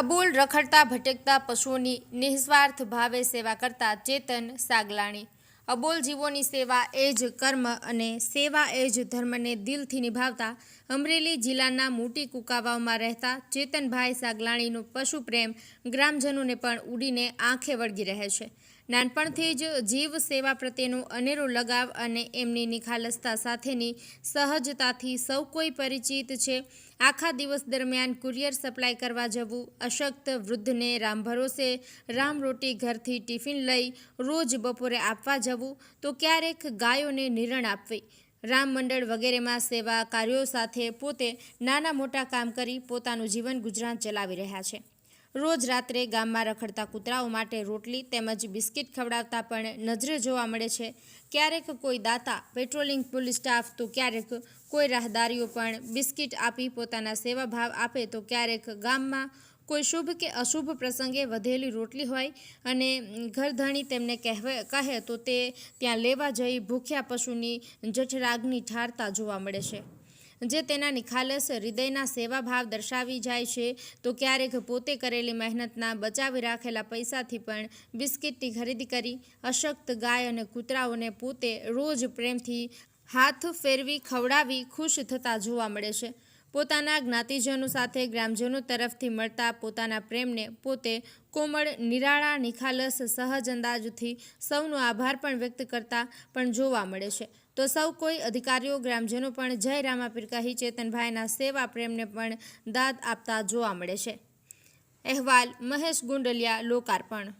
અબોલ, રખડતા, ભટકતા પશુઓની નિઃસ્વાર્થ ભાવે સેવા કરતા ચેતન સાગલાણી. અબોલ જીવોની સેવા એ જ કર્મ અને સેવા એ જ ધર્મને દિલથી નિભાવતા અમરેલી જિલ્લાના મોટી કુકાવાવમાં રહેતા ચેતનભાઈ સાગલાણીનો પશુ પ્રેમ ગ્રામજનોને પણ ઉડીને આંખે વળગી રહે છે. નાનપણથી જ જીવ સેવા પ્રત્યેનો અનેરો લગાવ અને એમની નિખાલસતા સાથેની સહજતાથી સૌ કોઈ પરિચિત છે. આખા દિવસ દરમિયાન કુરિયર સપ્લાય કરવા જવું અશક્ત વૃદ્ધને રામ ભરોસે, રામ રોટી ઘરથી ટિફિન લઈ, રોજ બપોરે આપવા જવું તો ક્યારેક ગાયોને નિરણ આપવી. રામ મંડળ વગેરેમાં સેવા કાર્યો સાથે પોતે નાના મોટા કામ કરી પોતાનું જીવન ગુજરાન ચલાવી રહ્યા છે. રોજ રાત્રે ગામમાં રખડતા કૂતરાઓ માટે રોટલી તેમજ બિસ્કિટ ખવડાવતા પણ નજરે જોવા મળે છે. ક્યારેક કોઈ દાતા પેટ્રોલિંગ પોલીસ સ્ટાફ તો ક્યારેક કોઈ રાહદારીઓ પણ બિસ્કિટ આપી પોતાના સેવાભાવ આપે તો ક્યારેક ગામમાં કોઈ શુભ કે અશુભ પ્રસંગે વધેલી રોટલી હોય અને ઘરધણી તેમને કહેવે, કહે તો તે ત્યાં લેવા જઈ ભૂખ્યા પશુની જઠરાગ્નિ ઠારતા જોવા મળે છે. જે તેના નિખાલસ હૃદયના સેવાભાવ દર્શાવી જાય છે, તો ક્યારેક પોતે કરેલી મહેનતના બચાવી રાખેલા પૈસાથી પણ બિસ્કિટની ખરીદી કરી, અશક્ત ગાય અને કૂતરાઓને પોતે રોજ પ્રેમથી હાથ ફેરવી ખવડાવી ખુશ થતા જોવા મળે છે. પોતાના જ્ઞાતિજનો સાથે ગ્રામજનો તરફથી મળતા પોતાના પ્રેમને પોતે કોમળ, નિરાળા, નિખાલસ, સહજ અંદાજથી સૌનો આભાર પણ વ્યક્ત કરતા પણ જોવા મળે છે. તો સૌ કોઈ અધિકારીઓ, ગ્રામજનો પણ જય રામાપીર કહી ચેતનભાઈના સેવા પ્રેમને પણ દાદ આપતા જોવા મળે છે. અહેવાલ મહેશ ગુંડલિયા, લોકાર્પણ.